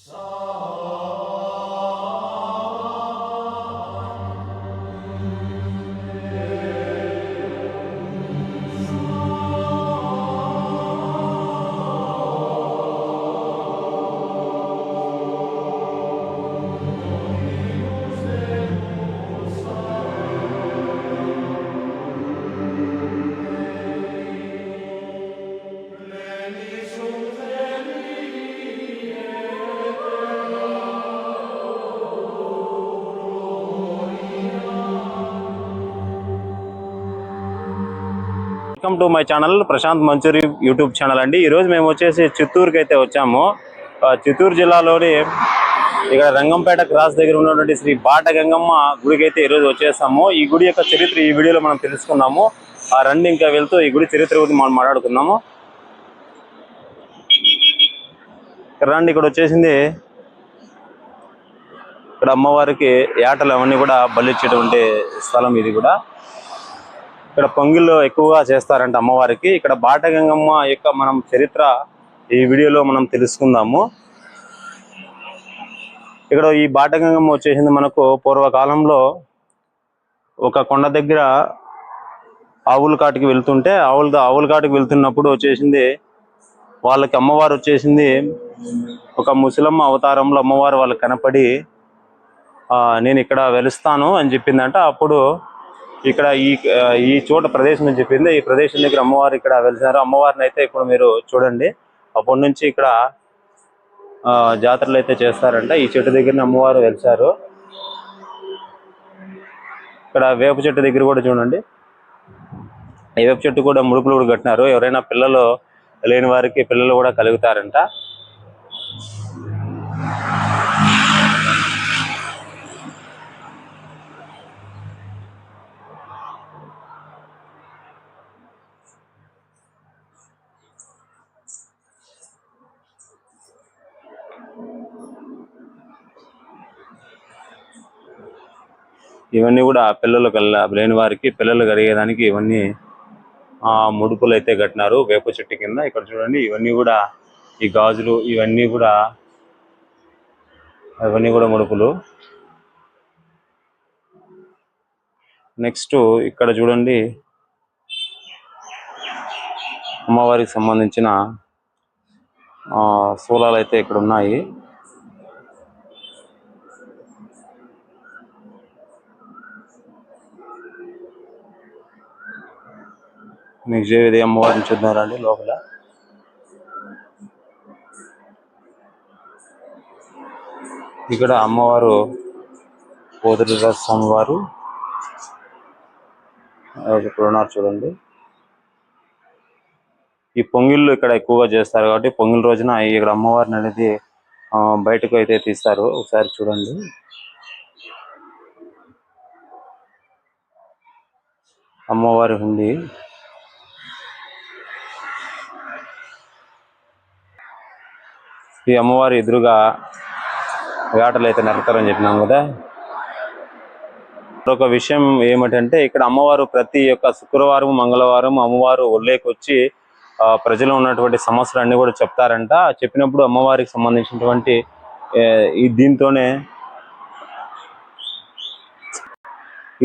So welcome to my channel Prashant Manchuri YouTube channel అండి. ఈరోజు మేము వచ్చేసి చిత్తూరుకి అయితే వచ్చాము. చిత్తూరు జిల్లాలోని ఇక్కడ రంగంపేట క్రాస్ దగ్గర ఉన్నటువంటి శ్రీ బాట గంగమ్మ గుడికి అయితే ఈరోజు వచ్చేసాము. ఈ గుడి యొక్క చరిత్ర ఈ వీడియోలో మనం తెలుసుకున్నాము ఆ రండి ఇంకా వెళ్తూ ఈ గుడి చరిత్ర గురించి మనం మాట్లాడుకుందాము. రండి ఇక్కడ వచ్చేసింది. ఇక్కడ అమ్మవారికి ఏటలు అవన్నీ కూడా బలిచ్చేటువంటి స్థలం ఇది కూడా. ఇక్కడ పొంగిళ్ళు ఎక్కువగా చేస్తారంట అమ్మవారికి. ఇక్కడ బాటగంగమ్మ యొక్క మనం చరిత్ర ఈ వీడియోలో మనం తెలుసుకుందాము. ఇక్కడ ఈ బాటగంగమ్మ వచ్చేసింది మనకు పూర్వకాలంలో ఒక కొండ దగ్గర ఆవుల కాటికి వెళ్తుంటే ఆవుల ఆవుల కాటికి వెళ్తున్నప్పుడు వచ్చేసింది వాళ్ళకి అమ్మవారు వచ్చేసింది ఒక ముసలమ్మ అవతారంలో అమ్మవారు వాళ్ళకి కనపడి నేను ఇక్కడ వెలుస్తాను అని చెప్పిందంట. అప్పుడు ఇక్కడ ఈ ఈ చోట ప్రదేశం అని చెప్పింది. ఈ ప్రదేశం దగ్గర అమ్మవారు ఇక్కడ వెలిసారు. అమ్మవారిని అయితే ఇప్పుడు మీరు చూడండి. అప్పటి నుంచి ఇక్కడ ఆ, జాతరలు అయితే చేస్తారంట. ఈ చెట్టు దగ్గర అమ్మవారు వెలిసారు. ఇక్కడ వేప చెట్టు దగ్గర కూడా చూడండి. ఈ వేప చెట్టు కూడా ముడుపులు కూడా కట్టినారు. ఎవరైనా పిల్లలు లేని వారికి పిల్లలు కూడా కలుగుతారంట. ఇవన్నీ కూడా పిల్లలు కల లేని వారికి పిల్లలు కలిగేదానికి ఇవన్నీ ఆ ముడుపులు అయితే కట్టినారు. వేప చెట్టు కింద ఇక్కడ చూడండి ఇవన్నీ కూడా ఈ గాజులు ఇవన్నీ కూడా ఇవన్నీ కూడా ముడుపులు. నెక్స్ట్ ఇక్కడ చూడండి అమ్మవారికి సంబంధించిన ఆ శూలాలు అయితే ఇక్కడ ఉన్నాయి మీకు ఇది అమ్మవారిని చూద్దారండి లోపల? ఇక్కడ అమ్మవారు పోతుల స్వామి వారు ఇక్కడ ఉన్నారు చూడండి. ఈ పొంగిళ్ళు ఇక్కడ ఎక్కువగా చేస్తారు కాబట్టి పొంగిల్ రోజున ఇక్కడ అమ్మవారిని అనేది బయటకు అయితే తీస్తారు. ఒకసారి చూడండి. అమ్మవారి హుండి. ఈ అమ్మవారి ఎదురుగా వేటలు అయితే నరుకుతారని చెప్పినాం కదా. ఒక విషయం ఏమిటంటే ఇక్కడ అమ్మవారు ప్రతి ఒక్క శుక్రవారం మంగళవారం అమ్మవారు ఒళ్ళేకి వచ్చి ప్రజలు ఉన్నటువంటి సమస్యలు అన్నీ కూడా చెప్తారంట. చెప్పినప్పుడు అమ్మవారికి సంబంధించినటువంటి ఈ దీంతోనే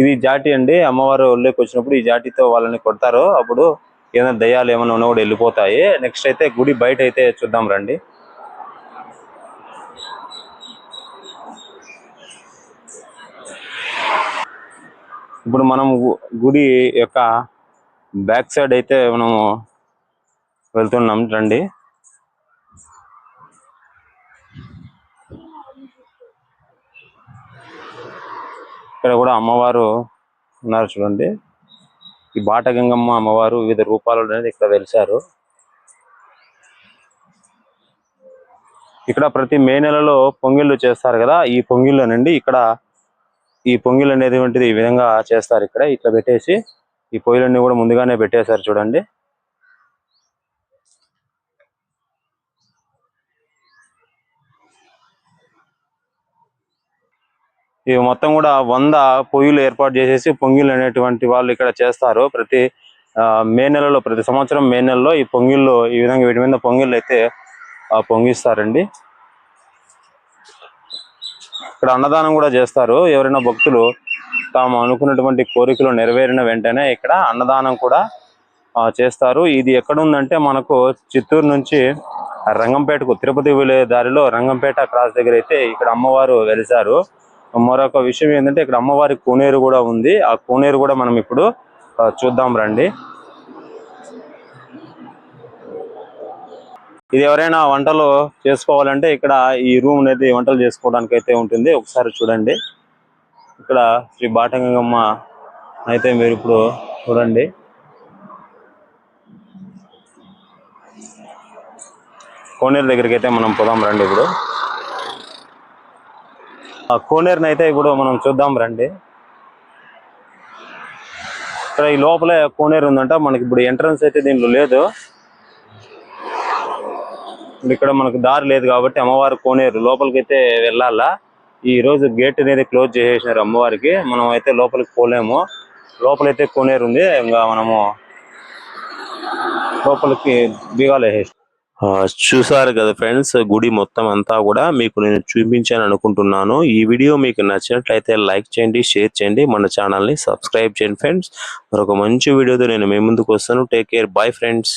ఇది జాటి అండి. అమ్మవారు ఒళ్ళేకి వచ్చినప్పుడు ఈ జాటితో వాళ్ళని కొడతారు. అప్పుడు ఏదైనా దయ్యాలు ఏమైనా ఉన్నా కూడా వెళ్ళిపోతాయి. నెక్స్ట్ అయితే గుడి బయట అయితే చూద్దాం రండి. ఇప్పుడు మనం గుడి యొక్క బ్యాక్ సైడ్ అయితే మనము వెళ్తున్నాం రండి. ఇక్కడ కూడా అమ్మవారు ఉన్నారు చూడండి. ఈ బాటగంగమ్మ అమ్మవారు వివిధ రూపాలు అనేది ఇక్కడ వెలిశారు. ఇక్కడ ప్రతి మే నెలలో పొంగిళ్ళు చేస్తారు కదా ఈ పొంగిళ్ళు ఇక్కడ ఈ పొంగిల్ అనేటువంటిది ఈ విధంగా చేస్తారు ఇక్కడ. ఇట్లా పెట్టేసి ఈ పొయ్యిలన్నీ కూడా ముందుగానే పెట్టేశారు చూడండి. ఇవి మొత్తం కూడా వంద పొయ్యిలు ఏర్పాటు చేసేసి పొంగిల్ అనేటువంటి వాళ్ళు ఇక్కడ చేస్తారు. ప్రతి ఆ, మే నెలలో ప్రతి సంవత్సరం మే నెలలో ఈ పొంగిళ్ళు ఈ విధంగా వీటి మీద పొంగిళ్ళు అయితే పొంగిస్తారండి. ఇక్కడ అన్నదానం కూడా చేస్తారు. ఎవరైనా భక్తులు తాము అనుకున్నటువంటి కోరికలు నెరవేరిన వెంటనే ఇక్కడ అన్నదానం కూడా చేస్తారు. ఇది ఎక్కడుందంటే మనకు చిత్తూరు నుంచి రంగంపేటకు తిరుపతి వెళ్ళే దారిలో రంగంపేట క్రాస్ దగ్గర అయితే ఇక్కడ అమ్మవారు వెలిసారు మరొక విషయం ఏంటంటే ఇక్కడ అమ్మవారి కోనేరు కూడా ఉంది. ఆ కోనేరు కూడా మనం ఇప్పుడు చూద్దాం రండి. ఇది ఎవరైనా వంటలు చేసుకోవాలంటే ఇక్కడ ఈ రూమ్ అనేది వంటలు చేసుకోవడానికి అయితే ఉంటుంది. ఒకసారి చూడండి. ఇక్కడ శ్రీ బాటంగమ్మ అయితే మీరు ఇప్పుడు చూడండి. కోనేరు దగ్గరికి అయితే మనం పోదాం రండి ఇప్పుడు. ఆ కోనేరుని అయితే ఇప్పుడు మనం చూద్దాం రండి. ఇక్కడ ఈ లోపలే కోనేరు ఉందంట. మనకి ఇప్పుడు ఎంట్రన్స్ అయితే దీంట్లో లేదు. ఇక్కడ మనకు దారి లేదు కాబట్టి అమ్మవారి కోనేరు. లోపలికి అయితే వెళ్ళాలా. ఈ రోజు గేట్ అనేది క్లోజ్ చేసేసినారు అమ్మవారికి. మనం అయితే లోపలికి పోలేము. లోపలైతే కోనేరు ఉంది. ఇంకా మనము లోపలికి బీగాలు చూసారు కదా ఫ్రెండ్స్ గుడి మొత్తం అంతా కూడా మీకు నేను చూపించాను అనుకుంటున్నాను. ఈ వీడియో మీకు నచ్చినట్లయితే లైక్ చేయండి షేర్ చేయండి. మన ఛానల్ని సబ్స్క్రైబ్ చేయండి ఫ్రెండ్స్. మరొక మంచి వీడియోతో నేను మీ ముందుకు వస్తాను. Take care bye friends